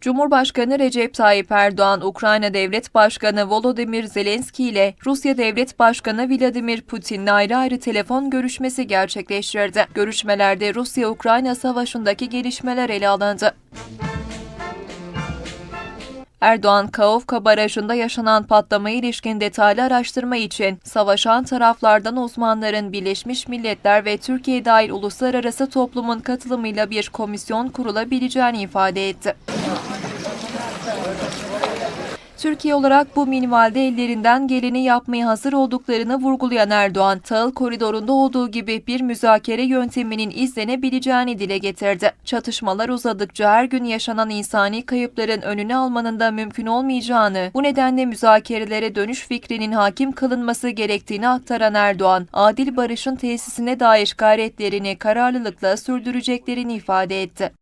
Cumhurbaşkanı Recep Tayyip Erdoğan, Ukrayna Devlet Başkanı Volodymyr Zelenski ile Rusya Devlet Başkanı Vladimir Putin'le ayrı ayrı telefon görüşmesi gerçekleştirdi. Görüşmelerde Rusya-Ukrayna savaşındaki gelişmeler ele alındı. Erdoğan, Kaovka Barajı'nda yaşanan patlamaya ilişkin detaylı araştırma için savaşan taraflardan uzmanların Birleşmiş Milletler ve Türkiye dahil uluslararası toplumun katılımıyla bir komisyon kurulabileceğini ifade etti. Türkiye olarak bu minvalde ellerinden geleni yapmaya hazır olduklarını vurgulayan Erdoğan, tahıl koridorunda olduğu gibi bir müzakere yönteminin izlenebileceğini dile getirdi. Çatışmalar uzadıkça her gün yaşanan insani kayıpların önünü almanın da mümkün olmayacağını, bu nedenle müzakerelere dönüş fikrinin hakim kılınması gerektiğini aktaran Erdoğan, adil barışın tesisine dair gayretlerini kararlılıkla sürdüreceklerini ifade etti.